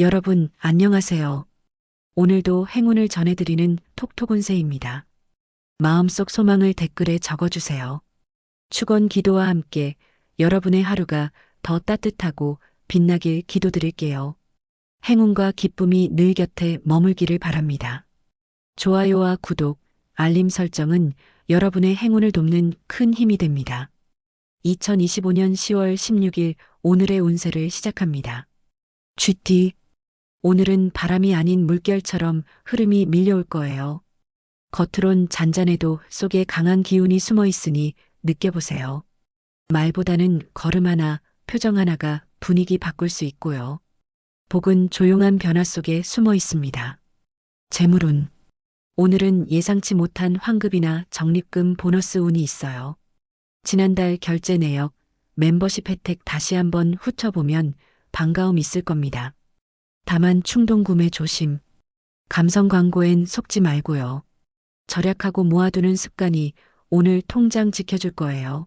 여러분, 안녕하세요. 오늘도 행운을 전해드리는 톡톡운세입니다. 마음속 소망을 댓글에 적어주세요. 축원 기도와 함께 여러분의 하루가 더 따뜻하고 빛나길 기도드릴게요. 행운과 기쁨이 늘 곁에 머물기를 바랍니다. 좋아요와 구독, 알림 설정은 여러분의 행운을 돕는 큰 힘이 됩니다. 2025년 10월 16일 오늘의 운세를 시작합니다. GT 오늘은 바람이 아닌 물결처럼 흐름이 밀려올 거예요. 겉으론 잔잔해도 속에 강한 기운이 숨어 있으니 느껴보세요. 말보다는 걸음 하나, 표정 하나가 분위기 바꿀 수 있고요. 복은 조용한 변화 속에 숨어 있습니다. 재물운 오늘은 예상치 못한 환급이나 적립금 보너스 운이 있어요. 지난달 결제 내역, 멤버십 혜택 다시 한번 훑어보면 반가움 있을 겁니다. 다만 충동 구매 조심. 감성 광고엔 속지 말고요. 절약하고 모아두는 습관이 오늘 통장 지켜줄 거예요.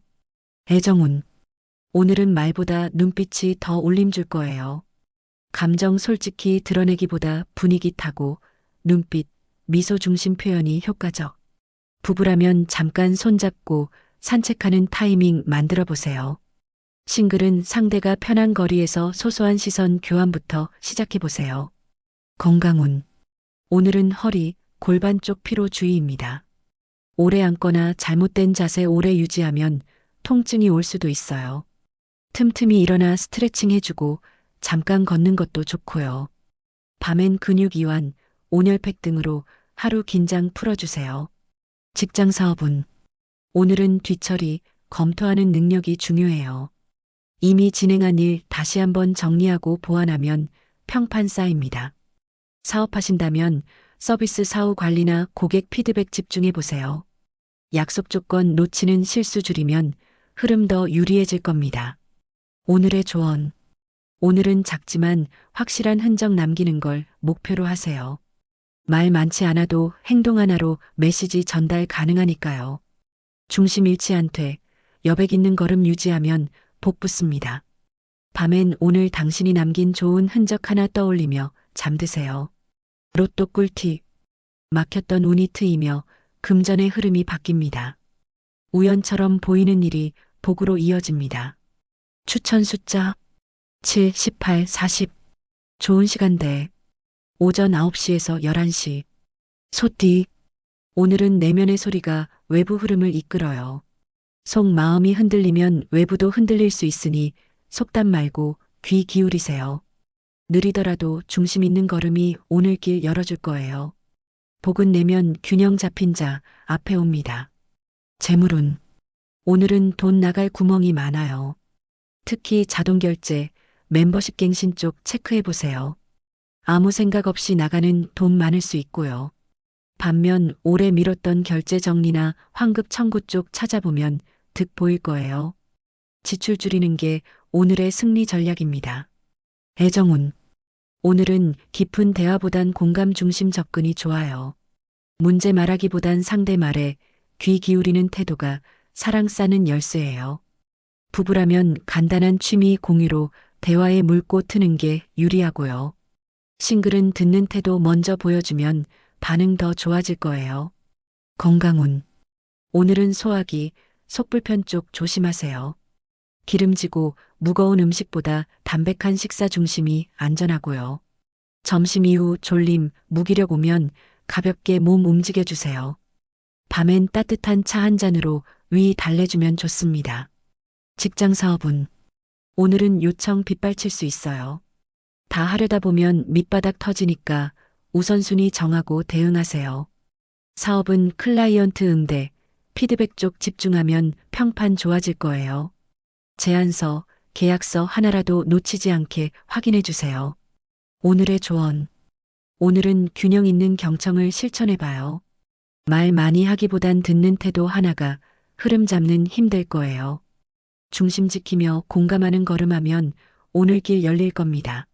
애정운. 오늘은 말보다 눈빛이 더 울림 줄 거예요. 감정 솔직히 드러내기보다 분위기 타고 눈빛, 미소 중심 표현이 효과적. 부부라면 잠깐 손잡고 산책하는 타이밍 만들어 보세요. 싱글은 상대가 편한 거리에서 소소한 시선 교환부터 시작해 보세요. 건강운. 오늘은 허리, 골반 쪽 피로 주의입니다. 오래 앉거나 잘못된 자세 오래 유지하면 통증이 올 수도 있어요. 틈틈이 일어나 스트레칭 해주고 잠깐 걷는 것도 좋고요. 밤엔 근육 이완, 온열팩 등으로 하루 긴장 풀어주세요. 직장 사업은 오늘은 뒤처리, 검토하는 능력이 중요해요. 이미 진행한 일 다시 한번 정리하고 보완하면 평판 쌓입니다. 사업하신다면 서비스 사후 관리나 고객 피드백 집중해 보세요. 약속 조건 놓치는 실수 줄이면 흐름 더 유리해질 겁니다. 오늘의 조언. 오늘은 작지만 확실한 흔적 남기는 걸 목표로 하세요. 말 많지 않아도 행동 하나로 메시지 전달 가능하니까요. 중심 잃지 않되 여백 있는 걸음 유지하면 복 붙습니다. 밤엔 오늘 당신이 남긴 좋은 흔적 하나 떠올리며 잠드세요. 로또 꿀팁. 막혔던 운이 트이며 금전의 흐름이 바뀝니다. 우연처럼 보이는 일이 복으로 이어집니다. 추천 숫자 7, 18, 40. 좋은 시간대. 오전 9시에서 11시. 소띠. 오늘은 내면의 소리가 외부 흐름을 이끌어요. 속 마음이 흔들리면 외부도 흔들릴 수 있으니 속담 말고 귀 기울이세요. 느리더라도 중심 있는 걸음이 오늘 길 열어줄 거예요. 복은 내면 균형 잡힌 자 앞에 옵니다. 재물운. 오늘은 돈 나갈 구멍이 많아요. 특히 자동 결제, 멤버십 갱신 쪽 체크해 보세요. 아무 생각 없이 나가는 돈 많을 수 있고요. 반면 오래 미뤘던 결제 정리나 환급 청구 쪽 찾아보면 득 보일 거예요. 지출 줄이는 게 오늘의 승리 전략입니다. 애정운. 오늘은 깊은 대화보단 공감 중심 접근이 좋아요. 문제 말하기보단 상대 말에 귀 기울이는 태도가 사랑 쌓는 열쇠예요. 부부라면 간단한 취미 공유로 대화에 물고 트는 게 유리하고요. 싱글은 듣는 태도 먼저 보여주면 반응 더 좋아질 거예요. 건강운. 오늘은 소화기, 속불편 쪽 조심하세요. 기름지고 무거운 음식보다 담백한 식사 중심이 안전하고요. 점심 이후 졸림, 무기력 오면 가볍게 몸 움직여주세요. 밤엔 따뜻한 차 한 잔으로 위 달래주면 좋습니다. 직장 사업은 오늘은 요청 빗발칠 수 있어요. 다 하려다 보면 밑바닥 터지니까 우선순위 정하고 대응하세요. 사업은 클라이언트 응대, 피드백 쪽 집중하면 평판 좋아질 거예요. 제안서, 계약서 하나라도 놓치지 않게 확인해 주세요. 오늘의 조언. 오늘은 균형 있는 경청을 실천해 봐요. 말 많이 하기보단 듣는 태도 하나가 흐름 잡는 힘될 거예요. 중심 지키며 공감하는 걸음하면 오늘 길 열릴 겁니다.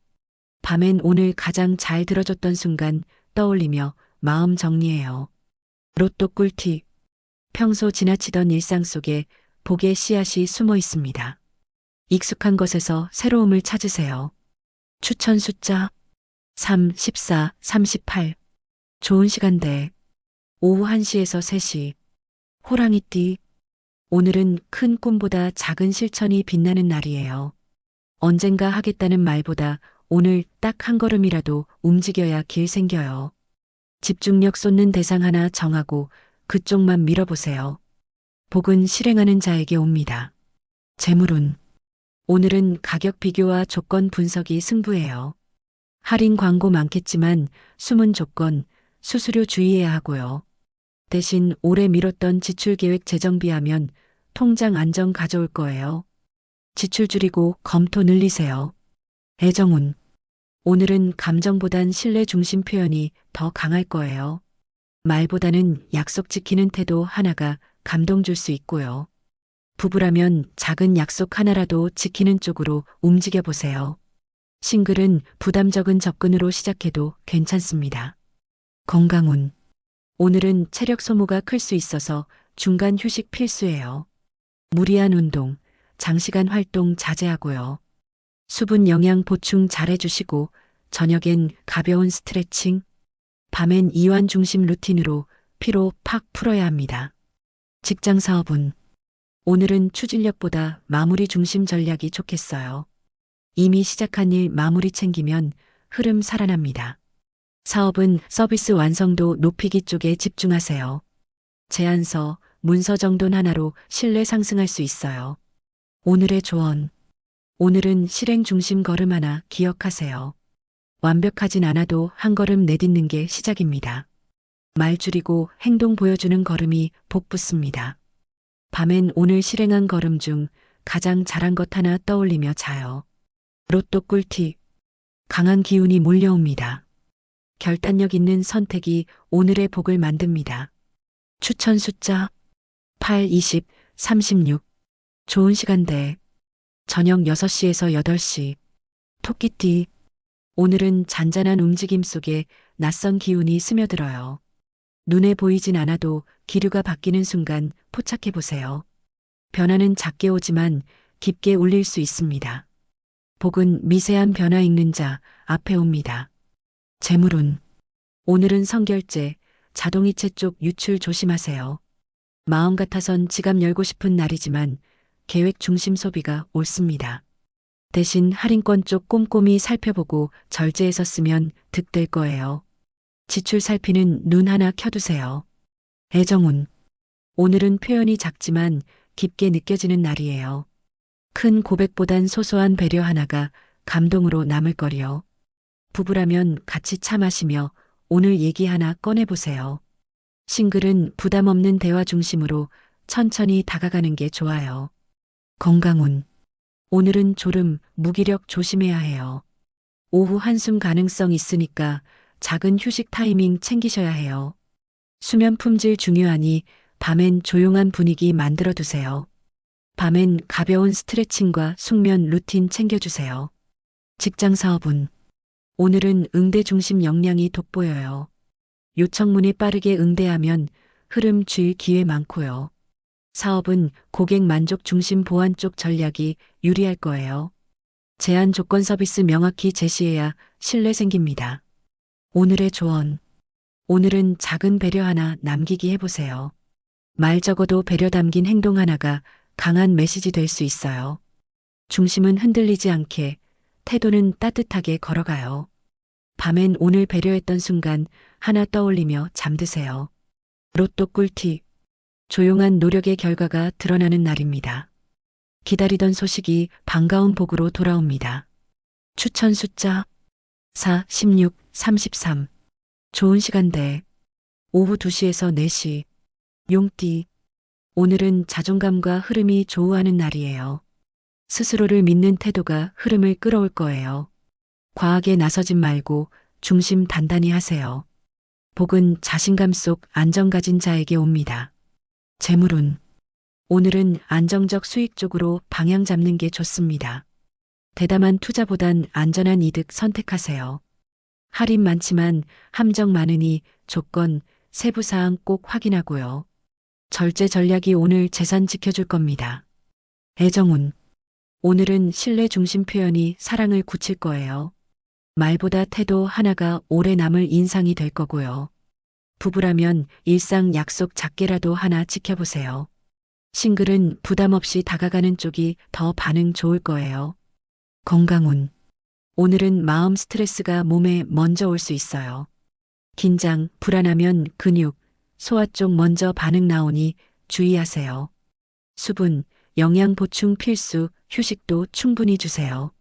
밤엔 오늘 가장 잘 들어줬던 순간 떠올리며 마음 정리해요. 로또 꿀팁. 평소 지나치던 일상 속에 복의 씨앗이 숨어 있습니다. 익숙한 것에서 새로움을 찾으세요. 추천 숫자 3, 14, 38. 좋은 시간대. 오후 1시에서 3시. 호랑이띠. 오늘은 큰 꿈보다 작은 실천이 빛나는 날이에요. 언젠가 하겠다는 말보다 오늘 딱 한 걸음이라도 움직여야 길 생겨요. 집중력 쏟는 대상 하나 정하고 그쪽만 밀어보세요. 복은 실행하는 자에게 옵니다. 재물운. 오늘은 가격 비교와 조건 분석이 승부예요. 할인 광고 많겠지만 숨은 조건, 수수료 주의해야 하고요. 대신 오래 미뤘던 지출 계획 재정비하면 통장 안정 가져올 거예요. 지출 줄이고 검토 늘리세요. 애정운. 오늘은 감정보단 신뢰 중심 표현이 더 강할 거예요. 말보다는 약속 지키는 태도 하나가 감동 줄 수 있고요. 부부라면 작은 약속 하나라도 지키는 쪽으로 움직여 보세요. 싱글은 부담 적은 접근으로 시작해도 괜찮습니다. 건강운. 오늘은 체력 소모가 클 수 있어서 중간 휴식 필수예요. 무리한 운동, 장시간 활동 자제하고요. 수분 영양 보충 잘 해주시고 저녁엔 가벼운 스트레칭, 밤엔 이완 중심 루틴으로 피로 팍 풀어야 합니다. 직장 사업은 오늘은 추진력보다 마무리 중심 전략이 좋겠어요. 이미 시작한 일 마무리 챙기면 흐름 살아납니다. 사업은 서비스 완성도 높이기 쪽에 집중하세요. 제안서, 문서 정돈 하나로 신뢰 상승할 수 있어요. 오늘의 조언. 오늘은 실행 중심 걸음 하나 기억하세요. 완벽하진 않아도 한 걸음 내딛는 게 시작입니다. 말 줄이고 행동 보여주는 걸음이 복 붙습니다. 밤엔 오늘 실행한 걸음 중 가장 잘한 것 하나 떠올리며 자요. 로또 꿀팁. 강한 기운이 몰려옵니다. 결단력 있는 선택이 오늘의 복을 만듭니다. 추천 숫자 8, 20, 36. 좋은 시간대. 저녁 6시에서 8시. 토끼띠. 오늘은 잔잔한 움직임 속에 낯선 기운이 스며들어요. 눈에 보이진 않아도 기류가 바뀌는 순간 포착해 보세요. 변화는 작게 오지만 깊게 울릴 수 있습니다. 복은 미세한 변화 읽는 자 앞에 옵니다. 재물운. 오늘은 성결제, 자동이체 쪽 유출 조심하세요. 마음 같아선 지갑 열고 싶은 날이지만 계획 중심 소비가 옳습니다. 대신 할인권 쪽 꼼꼼히 살펴보고 절제해서 쓰면 득될 거예요. 지출 살피는 눈 하나 켜두세요. 애정운. 오늘은 표현이 작지만 깊게 느껴지는 날이에요. 큰 고백보단 소소한 배려 하나가 감동으로 남을 거리요. 부부라면 같이 차 마시며 오늘 얘기 하나 꺼내보세요. 싱글은 부담 없는 대화 중심으로 천천히 다가가는 게 좋아요. 건강운. 오늘은 졸음, 무기력 조심해야 해요. 오후 한숨 가능성 있으니까 작은 휴식 타이밍 챙기셔야 해요. 수면 품질 중요하니 밤엔 조용한 분위기 만들어 두세요. 밤엔 가벼운 스트레칭과 숙면 루틴 챙겨주세요. 직장 사업은 오늘은 응대 중심 역량이 돋보여요. 요청문에 빠르게 응대하면 흐름 줄 기회 많고요. 사업은 고객 만족 중심 보안 쪽 전략이 유리할 거예요. 제한 조건 서비스 명확히 제시해야 신뢰 생깁니다. 오늘의 조언. 오늘은 작은 배려 하나 남기기 해보세요. 말 적어도 배려 담긴 행동 하나가 강한 메시지 될 수 있어요. 중심은 흔들리지 않게, 태도는 따뜻하게 걸어가요. 밤엔 오늘 배려했던 순간 하나 떠올리며 잠드세요. 로또 꿀팁. 조용한 노력의 결과가 드러나는 날입니다. 기다리던 소식이 반가운 복으로 돌아옵니다. 추천 숫자 4, 16, 33. 좋은 시간대. 오후 2시에서 4시. 용띠. 오늘은 자존감과 흐름이 조우하는 날이에요. 스스로를 믿는 태도가 흐름을 끌어올 거예요. 과하게 나서진 말고 중심 단단히 하세요. 복은 자신감 속 안정 가진 자에게 옵니다. 재물운. 오늘은 안정적 수익 쪽으로 방향 잡는 게 좋습니다. 대담한 투자보단 안전한 이득 선택하세요. 할인 많지만 함정 많으니 조건, 세부사항 꼭 확인하고요. 절제 전략이 오늘 재산 지켜줄 겁니다. 애정운. 오늘은 신뢰 중심 표현이 사랑을 굳힐 거예요. 말보다 태도 하나가 오래 남을 인상이 될 거고요. 부부라면 일상 약속 작게라도 하나 지켜보세요. 싱글은 부담 없이 다가가는 쪽이 더 반응 좋을 거예요. 건강운. 오늘은 마음 스트레스가 몸에 먼저 올 수 있어요. 긴장, 불안하면 근육, 소화 쪽 먼저 반응 나오니 주의하세요. 수분, 영양 보충 필수, 휴식도 충분히 주세요.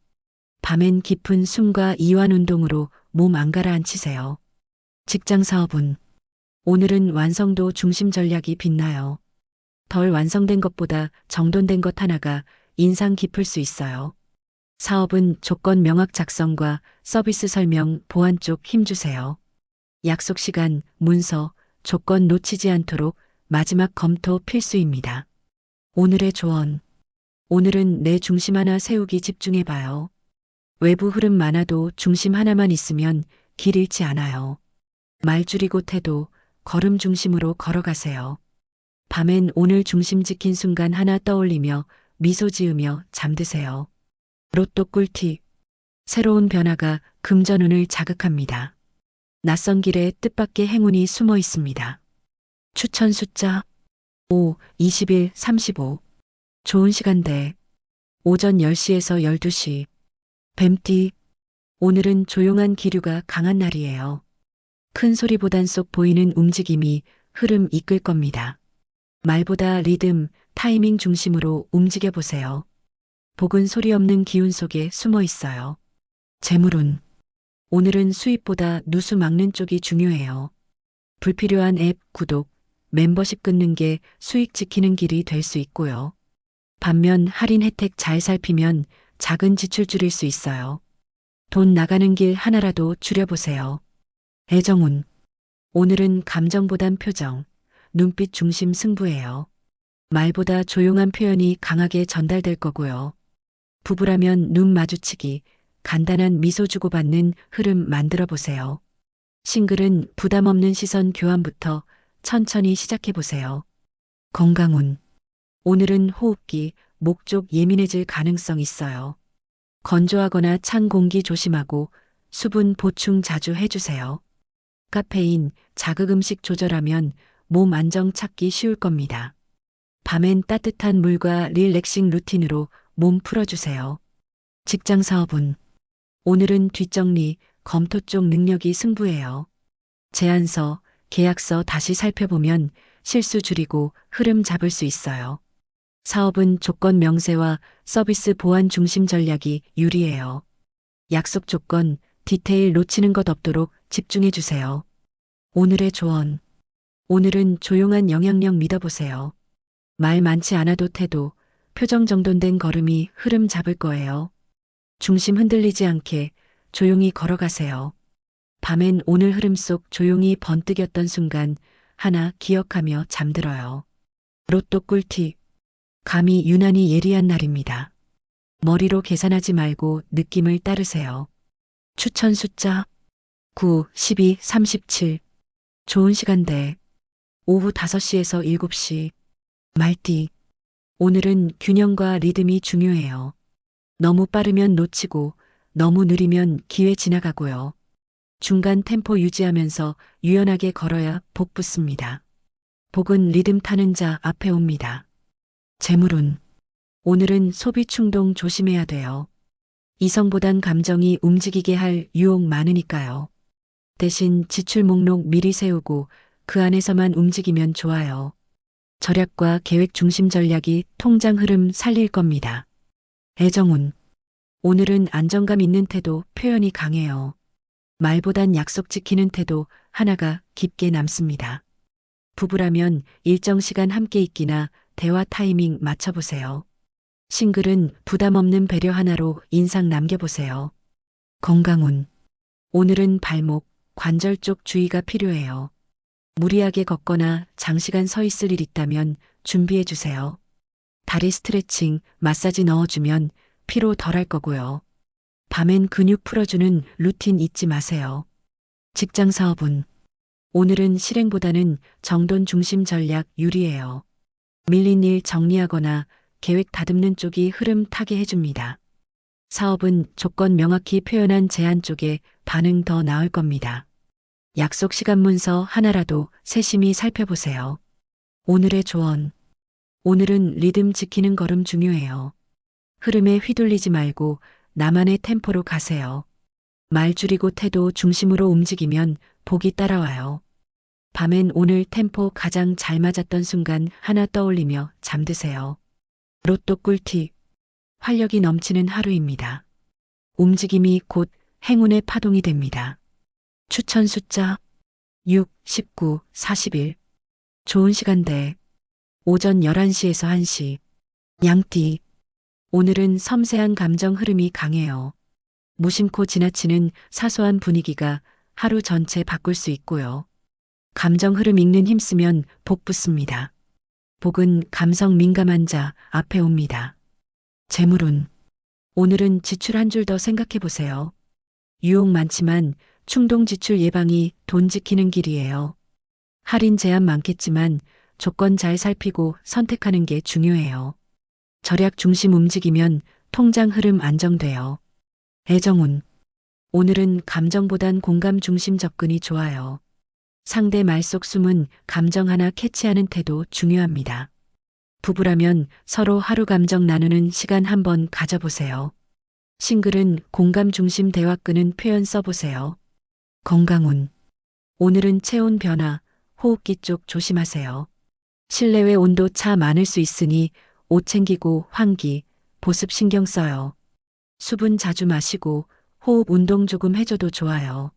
밤엔 깊은 숨과 이완 운동으로 몸 안 가라앉히세요. 직장 사업은 오늘은 완성도 중심 전략이 빛나요. 덜 완성된 것보다 정돈된 것 하나가 인상 깊을 수 있어요. 사업은 조건 명확 작성과 서비스 설명, 보안 쪽 힘주세요. 약속 시간, 문서, 조건 놓치지 않도록 마지막 검토 필수입니다. 오늘의 조언. 오늘은 내 중심 하나 세우기 집중해봐요. 외부 흐름 많아도 중심 하나만 있으면 길 잃지 않아요. 말 줄이고 태도, 걸음 중심으로 걸어가세요. 밤엔 오늘 중심 지킨 순간 하나 떠올리며 미소 지으며 잠드세요. 로또 꿀팁. 새로운 변화가 금전운을 자극합니다. 낯선 길에 뜻밖의 행운이 숨어 있습니다. 추천 숫자 5, 21, 35. 좋은 시간대. 오전 10시에서 12시. 뱀띠. 오늘은 조용한 기류가 강한 날이에요. 큰 소리보단 쏙 보이는 움직임이 흐름 이끌 겁니다. 말보다 리듬, 타이밍 중심으로 움직여 보세요. 복은 소리 없는 기운 속에 숨어 있어요. 재물운. 오늘은 수입보다 누수 막는 쪽이 중요해요. 불필요한 앱, 구독, 멤버십 끊는 게 수익 지키는 길이 될 수 있고요. 반면 할인 혜택 잘 살피면 작은 지출 줄일 수 있어요. 돈 나가는 길 하나라도 줄여보세요. 애정운. 오늘은 감정보단 표정, 눈빛 중심 승부예요. 말보다 조용한 표현이 강하게 전달될 거고요. 부부라면 눈 마주치기, 간단한 미소 주고받는 흐름 만들어 보세요. 싱글은 부담 없는 시선 교환부터 천천히 시작해 보세요. 건강운. 오늘은 호흡기, 목 쪽 예민해질 가능성 있어요. 건조하거나 찬 공기 조심하고 수분 보충 자주 해주세요. 카페인, 자극 음식 조절하면 몸 안정 찾기 쉬울 겁니다. 밤엔 따뜻한 물과 릴렉싱 루틴으로 몸 풀어주세요. 직장 사업은 오늘은 뒷정리, 검토 쪽 능력이 승부예요. 제안서, 계약서 다시 살펴보면 실수 줄이고 흐름 잡을 수 있어요. 사업은 조건 명세와 서비스 보완 중심 전략이 유리해요. 약속 조건, 디테일 놓치는 것 없도록 집중해 주세요. 오늘의 조언. 오늘은 조용한 영향력 믿어보세요. 말 많지 않아도 태도, 표정 정돈된 걸음이 흐름 잡을 거예요. 중심 흔들리지 않게 조용히 걸어가세요. 밤엔 오늘 흐름 속 조용히 번뜩였던 순간 하나 기억하며 잠들어요. 로또 꿀팁. 감이 유난히 예리한 날입니다. 머리로 계산하지 말고 느낌을 따르세요. 추천 숫자 9, 12, 37. 좋은 시간대. 오후 5시에서 7시. 말띠. 오늘은 균형과 리듬이 중요해요. 너무 빠르면 놓치고 너무 느리면 기회 지나가고요. 중간 템포 유지하면서 유연하게 걸어야 복 붙습니다. 복은 리듬 타는 자 앞에 옵니다. 재물운. 오늘은 소비 충동 조심해야 돼요. 이성보단 감정이 움직이게 할 유혹 많으니까요. 대신 지출 목록 미리 세우고 그 안에서만 움직이면 좋아요. 절약과 계획 중심 전략이 통장 흐름 살릴 겁니다. 애정운. 오늘은 안정감 있는 태도 표현이 강해요. 말보단 약속 지키는 태도 하나가 깊게 남습니다. 부부라면 일정 시간 함께 있기나 대화 타이밍 맞춰보세요. 싱글은 부담 없는 배려 하나로 인상 남겨보세요. 건강운. 오늘은 발목, 관절 쪽 주의가 필요해요. 무리하게 걷거나 장시간 서 있을 일 있다면 준비해 주세요. 다리 스트레칭, 마사지 넣어주면 피로 덜할 거고요. 밤엔 근육 풀어주는 루틴 잊지 마세요. 직장 사업은 오늘은 실행보다는 정돈 중심 전략 유리해요. 밀린 일 정리하거나 계획 다듬는 쪽이 흐름 타게 해줍니다. 사업은 조건 명확히 표현한 제안 쪽에 반응 더 나을 겁니다. 약속 시간 문서 하나라도 세심히 살펴보세요. 오늘의 조언. 오늘은 리듬 지키는 걸음 중요해요. 흐름에 휘둘리지 말고 나만의 템포로 가세요. 말 줄이고 태도 중심으로 움직이면 복이 따라와요. 밤엔 오늘 템포 가장 잘 맞았던 순간 하나 떠올리며 잠드세요. 로또 꿀팁. 활력이 넘치는 하루입니다. 움직임이 곧 행운의 파동이 됩니다. 추천 숫자 6, 19, 41. 좋은 시간대. 오전 11시에서 1시. 양띠. 오늘은 섬세한 감정 흐름이 강해요. 무심코 지나치는 사소한 분위기가 하루 전체 바꿀 수 있고요. 감정 흐름 읽는 힘쓰면 복 붙습니다. 복은 감성 민감한 자 앞에 옵니다. 재물운. 오늘은 지출 한 줄 더 생각해 보세요. 유혹 많지만 충동 지출 예방이 돈 지키는 길이에요. 할인 제한 많겠지만 조건 잘 살피고 선택하는 게 중요해요. 절약 중심 움직이면 통장 흐름 안정돼요. 애정운. 오늘은 감정보단 공감 중심 접근이 좋아요. 상대 말 속 숨은 감정 하나 캐치하는 태도 중요합니다. 부부라면 서로 하루 감정 나누는 시간 한번 가져보세요. 싱글은 공감 중심 대화 끄는 표현 써보세요. 건강운. 오늘은 체온 변화, 호흡기 쪽 조심하세요. 실내외 온도 차 많을 수 있으니 옷 챙기고 환기, 보습 신경 써요. 수분 자주 마시고 호흡 운동 조금 해줘도 좋아요.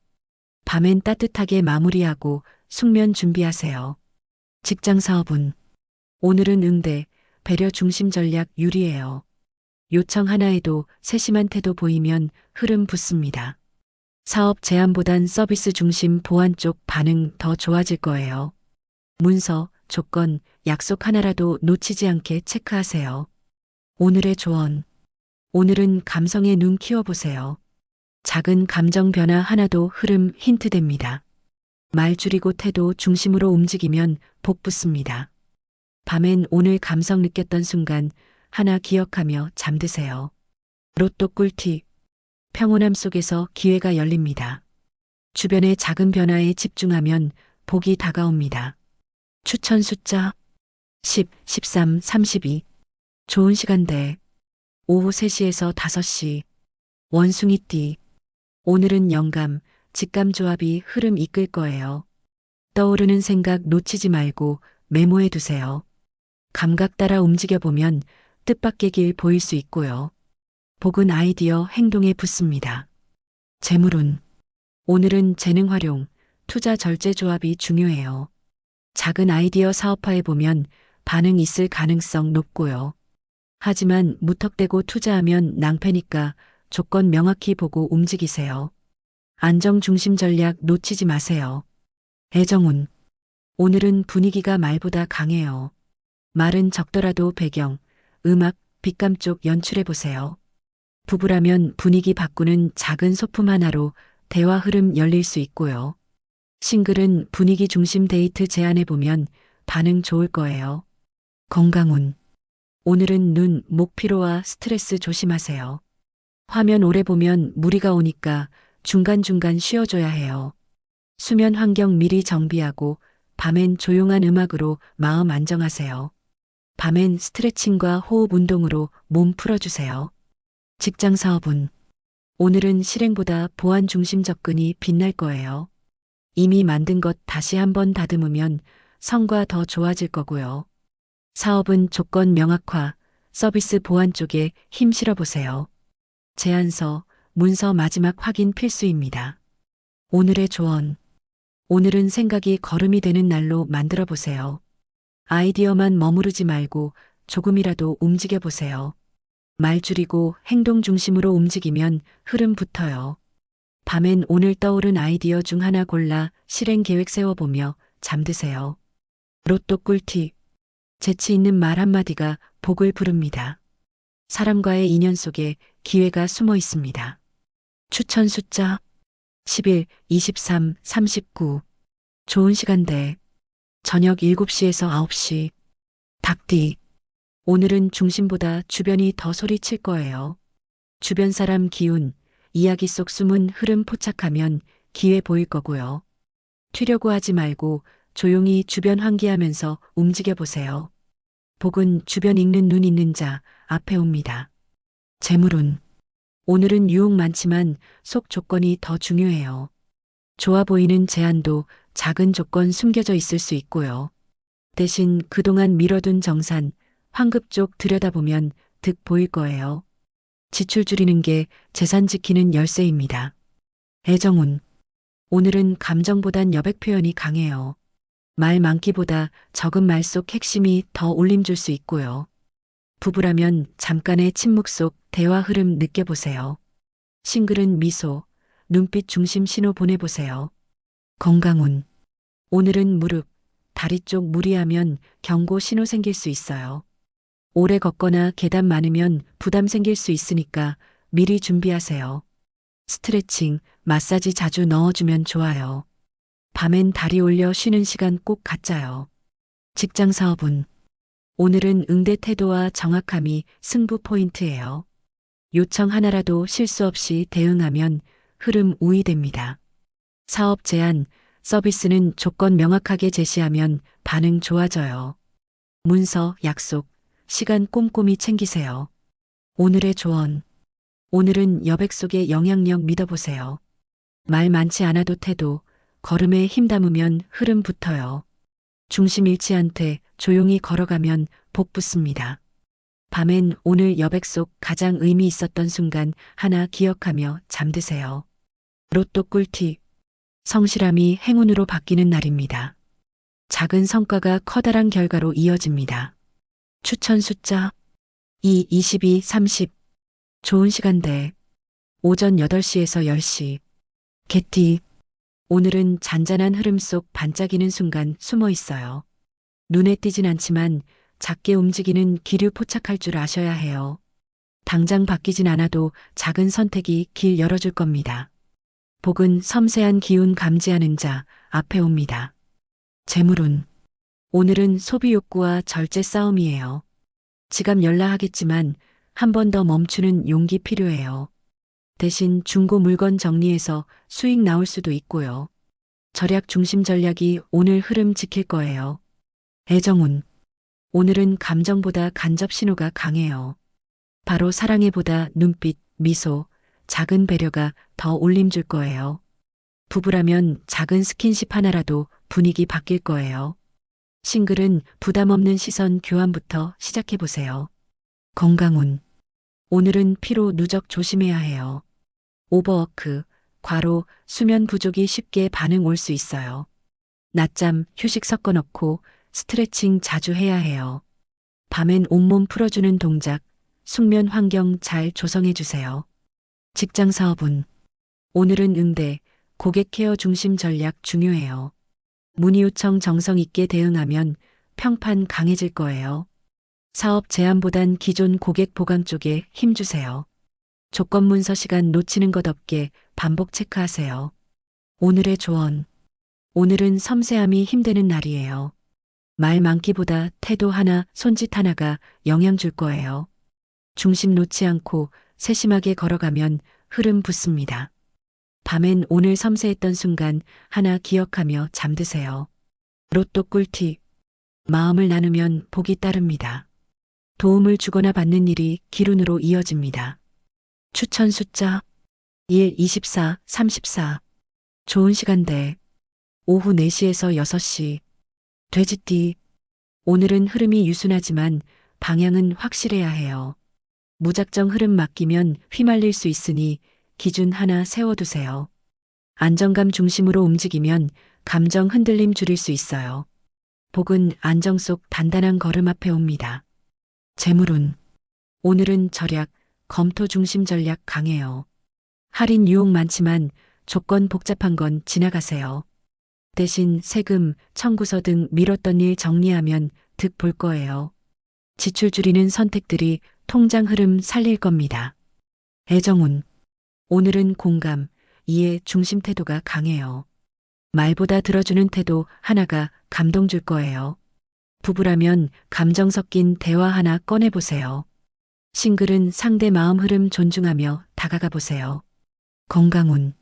밤엔 따뜻하게 마무리하고 숙면 준비하세요. 직장 사업은 오늘은 응대, 배려 중심 전략 유리해요. 요청 하나에도 세심한 태도 보이면 흐름 붙습니다. 사업 제안보단 서비스 중심 보안 쪽 반응 더 좋아질 거예요. 문서, 조건, 약속 하나라도 놓치지 않게 체크하세요. 오늘의 조언. 오늘은 감성의 눈 키워보세요. 작은 감정 변화 하나도 흐름 힌트 됩니다. 말 줄이고 태도 중심으로 움직이면 복 붙습니다. 밤엔 오늘 감성 느꼈던 순간 하나 기억하며 잠드세요. 로또 꿀팁. 평온함 속에서 기회가 열립니다. 주변의 작은 변화에 집중하면 복이 다가옵니다. 추천 숫자 10, 13, 32. 좋은 시간대. 오후 3시에서 5시. 원숭이띠. 오늘은 영감, 직감 조합이 흐름 이끌 거예요. 떠오르는 생각 놓치지 말고 메모해 두세요. 감각 따라 움직여 보면 뜻밖의 길 보일 수 있고요. 복은 아이디어 행동에 붙습니다. 재물운. 오늘은 재능 활용, 투자 절제 조합이 중요해요. 작은 아이디어 사업화해 보면 반응 있을 가능성 높고요. 하지만 무턱대고 투자하면 낭패니까 조건 명확히 보고 움직이세요. 안정 중심 전략 놓치지 마세요. 애정운. 오늘은 분위기가 말보다 강해요. 말은 적더라도 배경, 음악, 빛감 쪽 연출해 보세요. 부부라면 분위기 바꾸는 작은 소품 하나로 대화 흐름 열릴 수 있고요. 싱글은 분위기 중심 데이트 제안해 보면 반응 좋을 거예요. 건강운. 오늘은 눈, 목 피로와 스트레스 조심하세요. 화면 오래 보면 무리가 오니까 중간중간 쉬어줘야 해요. 수면 환경 미리 정비하고 밤엔 조용한 음악으로 마음 안정하세요. 밤엔 스트레칭과 호흡 운동으로 몸 풀어주세요. 직장 사업은 오늘은 실행보다 보안 중심 접근이 빛날 거예요. 이미 만든 것 다시 한번 다듬으면 성과 더 좋아질 거고요. 사업은 조건 명확화, 서비스 보안 쪽에 힘 실어 보세요. 제안서, 문서 마지막 확인 필수입니다. 오늘의 조언. 오늘은 생각이 걸음이 되는 날로 만들어 보세요. 아이디어만 머무르지 말고 조금이라도 움직여 보세요. 말 줄이고 행동 중심으로 움직이면 흐름 붙어요. 밤엔 오늘 떠오른 아이디어 중 하나 골라 실행 계획 세워보며 잠드세요. 로또 꿀팁. 재치 있는 말 한마디가 복을 부릅니다. 사람과의 인연 속에 기회가 숨어 있습니다. 추천 숫자 11, 23, 39. 좋은 시간대. 저녁 7시에서 9시. 닭띠. 오늘은 중심보다 주변이 더 소리칠 거예요. 주변 사람 기운, 이야기 속 숨은 흐름 포착하면 기회 보일 거고요. 튀려고 하지 말고 조용히 주변 환기하면서 움직여 보세요. 복은 주변 읽는 눈 있는 자 앞에 옵니다. 재물운. 오늘은 유혹 많지만 속 조건이 더 중요해요. 좋아 보이는 제안도 작은 조건 숨겨져 있을 수 있고요. 대신 그동안 미뤄둔 정산, 환급 쪽 들여다보면 득 보일 거예요. 지출 줄이는 게 재산 지키는 열쇠입니다. 애정운. 오늘은 감정보단 여백 표현이 강해요. 말 많기보다 적은 말 속 핵심이 더 울림 줄 수 있고요. 부부라면 잠깐의 침묵 속 대화 흐름 느껴보세요. 싱글은 미소, 눈빛 중심 신호 보내보세요. 건강운. 오늘은 무릎, 다리 쪽 무리하면 경고 신호 생길 수 있어요. 오래 걷거나 계단 많으면 부담 생길 수 있으니까 미리 준비하세요. 스트레칭, 마사지 자주 넣어주면 좋아요. 밤엔 다리 올려 쉬는 시간 꼭 갖자요. 직장 사업은 오늘은 응대 태도와 정확함이 승부 포인트예요. 요청 하나라도 실수 없이 대응하면 흐름 우위됩니다. 사업 제안, 서비스는 조건 명확하게 제시하면 반응 좋아져요. 문서, 약속, 시간 꼼꼼히 챙기세요. 오늘의 조언. 오늘은 여백 속의 영향력 믿어보세요. 말 많지 않아도 태도, 걸음에 힘 담으면 흐름 붙어요. 중심 잃지 않되 조용히 걸어가면 복 붙습니다. 밤엔 오늘 여백 속 가장 의미 있었던 순간 하나 기억하며 잠드세요. 로또 꿀팁. 성실함이 행운으로 바뀌는 날입니다. 작은 성과가 커다란 결과로 이어집니다. 추천 숫자 2, 22, 30. 좋은 시간대. 오전 8시에서 10시. 개띠. 오늘은 잔잔한 흐름 속 반짝이는 순간 숨어 있어요. 눈에 띄진 않지만 작게 움직이는 기류 포착할 줄 아셔야 해요. 당장 바뀌진 않아도 작은 선택이 길 열어줄 겁니다. 복은 섬세한 기운 감지하는 자 앞에 옵니다. 재물운. 오늘은 소비 욕구와 절제 싸움이에요. 지갑 열라하겠지만 한 번 더 멈추는 용기 필요해요. 대신 중고 물건 정리해서 수익 나올 수도 있고요. 절약 중심 전략이 오늘 흐름 지킬 거예요. 애정운. 오늘은 감정보다 간접 신호가 강해요. 바로 사랑해보다 눈빛, 미소, 작은 배려가 더 울림 줄 거예요. 부부라면 작은 스킨십 하나라도 분위기 바뀔 거예요. 싱글은 부담 없는 시선 교환부터 시작해 보세요. 건강운. 오늘은 피로 누적 조심해야 해요. 오버워크, 과로, 수면 부족이 쉽게 반응 올 수 있어요. 낮잠, 휴식 섞어 넣고 스트레칭 자주 해야 해요. 밤엔 온몸 풀어주는 동작, 숙면 환경 잘 조성해 주세요. 직장 사업은 오늘은 응대, 고객 케어 중심 전략 중요해요. 문의 요청 정성 있게 대응하면 평판 강해질 거예요. 사업 제한보단 기존 고객 보강 쪽에 힘 주세요. 조건 문서 시간 놓치는 것 없게 반복 체크하세요. 오늘의 조언. 오늘은 섬세함이 힘드는 날이에요. 말 많기보다 태도 하나, 손짓 하나가 영향 줄 거예요. 중심 놓지 않고 세심하게 걸어가면 흐름 붙습니다. 밤엔 오늘 섬세했던 순간 하나 기억하며 잠드세요. 로또 꿀팁. 마음을 나누면 복이 따릅니다. 도움을 주거나 받는 일이 기운으로 이어집니다. 추천 숫자 1, 24, 34. 좋은 시간대. 오후 4시에서 6시. 돼지띠. 오늘은 흐름이 유순하지만 방향은 확실해야 해요. 무작정 흐름 맡기면 휘말릴 수 있으니 기준 하나 세워두세요. 안정감 중심으로 움직이면 감정 흔들림 줄일 수 있어요. 복은 안정 속 단단한 걸음 앞에 옵니다. 재물운. 오늘은 절약, 검토 중심 전략 강해요. 할인 유혹 많지만 조건 복잡한 건 지나가세요. 대신 세금, 청구서 등 미뤘던 일 정리하면 득 볼 거예요. 지출 줄이는 선택들이 통장 흐름 살릴 겁니다. 애정운. 오늘은 공감, 이해 중심 태도가 강해요. 말보다 들어주는 태도 하나가 감동 줄 거예요. 부부라면 감정 섞인 대화 하나 꺼내보세요. 싱글은 상대 마음 흐름 존중하며 다가가 보세요. 건강운.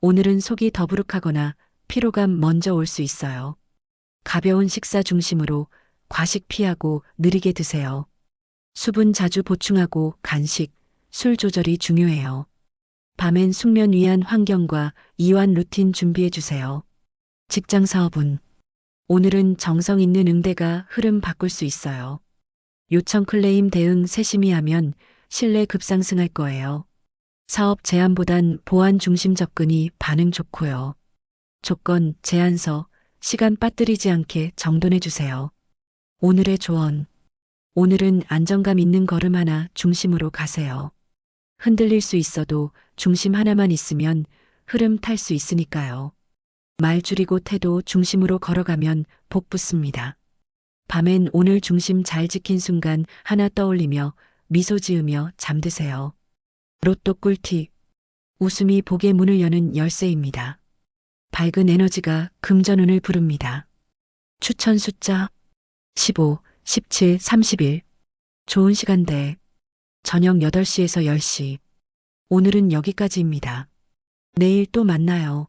오늘은 속이 더부룩하거나 피로감 먼저 올 수 있어요. 가벼운 식사 중심으로 과식 피하고 느리게 드세요. 수분 자주 보충하고 간식, 술 조절이 중요해요. 밤엔 숙면 위한 환경과 이완 루틴 준비해 주세요. 직장 사업은 오늘은 정성 있는 응대가 흐름 바꿀 수 있어요. 요청 클레임 대응 세심히 하면 신뢰 급상승할 거예요. 사업 제안보단 보안 중심 접근이 반응 좋고요. 조건, 제안서, 시간 빠뜨리지 않게 정돈해 주세요. 오늘의 조언. 오늘은 안정감 있는 걸음 하나 중심으로 가세요. 흔들릴 수 있어도 중심 하나만 있으면 흐름 탈 수 있으니까요. 말 줄이고 태도 중심으로 걸어가면 복 붙습니다. 밤엔 오늘 중심 잘 지킨 순간 하나 떠올리며 미소 지으며 잠드세요. 로또 꿀팁. 웃음이 복의 문을 여는 열쇠입니다. 밝은 에너지가 금전운을 부릅니다. 추천 숫자 15, 17, 31. 좋은 시간대. 저녁 8시에서 10시. 오늘은 여기까지입니다. 내일 또 만나요.